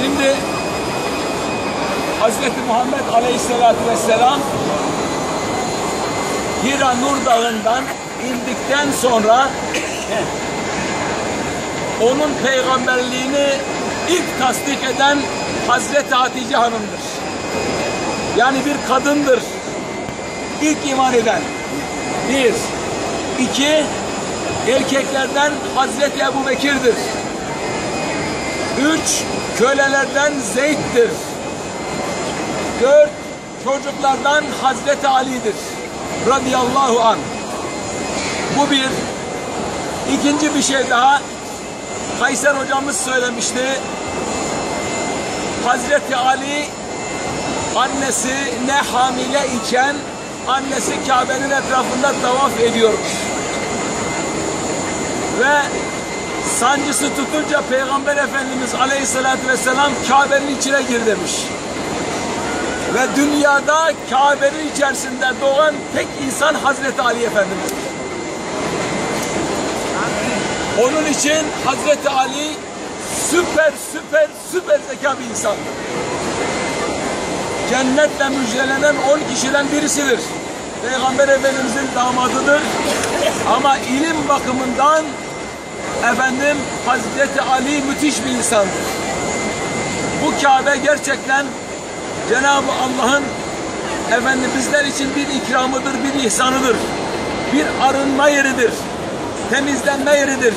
Şimdi Hz. Muhammed Aleyhisselatü Vesselam Hira Nur Dağı'ndan indikten sonra onun peygamberliğini ilk tasdik eden Hazreti Hatice Hanım'dır. Yani bir kadındır. İlk iman eden. Bir. iki erkeklerden Hazreti Ebu Bekir'dir. Üç, kölelerden Zeyd'dir. Dört, çocuklardan Hazreti Ali'dir. Radıyallahu an. Bu bir. İkinci bir şey daha. Kayser hocamız söylemişti. Hazreti Ali annesi ne hamile iken annesi Kabe'nin etrafında tavaf ediyormuş. Ve sancısı tutunca Peygamber Efendimiz Aleyhisselatü Vesselam Kabe'nin içine gir demiş. Ve dünyada Kabe'nin içerisinde doğan tek insan Hazreti Ali Efendimiz. Onun için Hazreti Ali süper süper süper zeka bir insandır. Cennetle müjdelenen on kişiden birisidir. Peygamber Efendimizin damadıdır. Ama ilim bakımından efendim Hazreti Ali müthiş bir insandır. Bu Kabe gerçekten Cenab-ı Allah'ın efendim bizler için bir ikramıdır, bir ihsanıdır. Bir arınma yeridir. Temizlenme yeridir.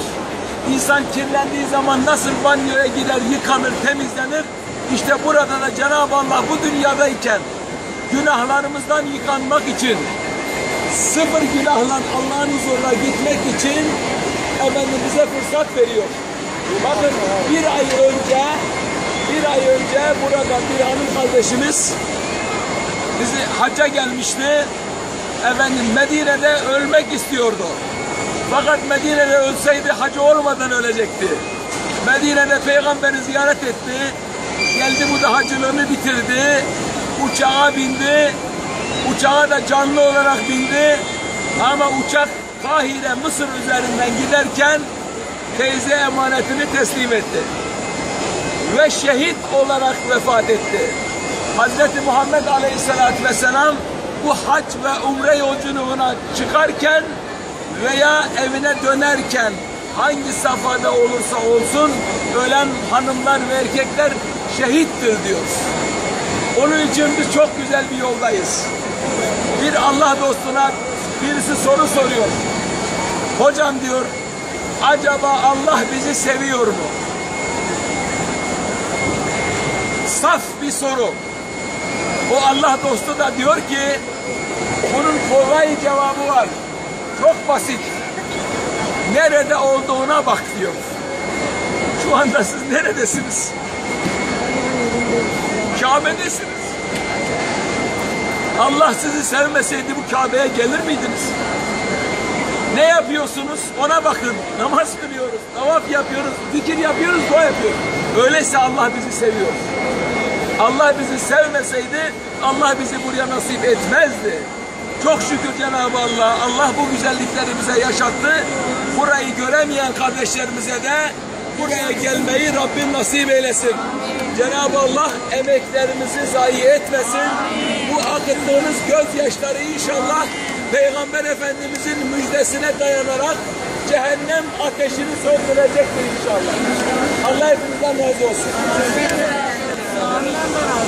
İnsan kirlendiği zaman nasıl banyoya gider, yıkanır, temizlenir. İşte burada da Cenab-ı Allah bu dünyadayken günahlarımızdan yıkanmak için sıfır günahla Allah'ın huzuruna gitmek için efendim bize fırsat veriyor. Bakın bir ay önce bir ay önce burada bir hanım kardeşimiz bizi hacca gelmişti. Efendim Medine'de ölmek istiyordu. Fakat Medine'de ölseydi hacı olmadan ölecekti. Medine'de peygamberi ziyaret etti. Geldi bu da hacılığını bitirdi. Uçağa bindi. Uçağa da canlı olarak bindi. Ama uçak Kahire, Mısır üzerinden giderken teyze emanetini teslim etti. Ve şehit olarak vefat etti. Hazreti Muhammed Aleyhisselatü Vesselam bu hac ve umre yolculuğuna çıkarken veya evine dönerken hangi safhada olursa olsun ölen hanımlar ve erkekler şehittir diyor. Onun için biz çok güzel bir yoldayız. Bir Allah dostuna birisi soru soruyor. Hocam diyor, acaba Allah bizi seviyor mu? Saf bir soru. O Allah dostu da diyor ki, bunun kolay cevabı var. Çok basit. Nerede olduğuna bak diyor. Şu anda siz neredesiniz? Kabe'desiniz. Allah sizi sevmeseydi bu Kabe'ye gelir miydiniz? Ne yapıyorsunuz? Ona bakın. Namaz kılıyoruz, tavaf yapıyoruz, zikir yapıyoruz, dua yapıyoruz. Öyleyse Allah bizi seviyor. Allah bizi sevmeseydi Allah bizi buraya nasip etmezdi. Çok şükür Cenab-ı Allah, Allah bu güzellikleri bize yaşattı. Burayı göremeyen kardeşlerimize de buraya gelmeyi Rabbim nasip eylesin. Cenab-ı Allah emeklerimizi zayi etmesin akıttığınız gözyaşları inşallah Peygamber Efendimizin müjdesine dayanarak cehennem ateşini söndürecektir inşallah. Allah hepimizden razı olsun.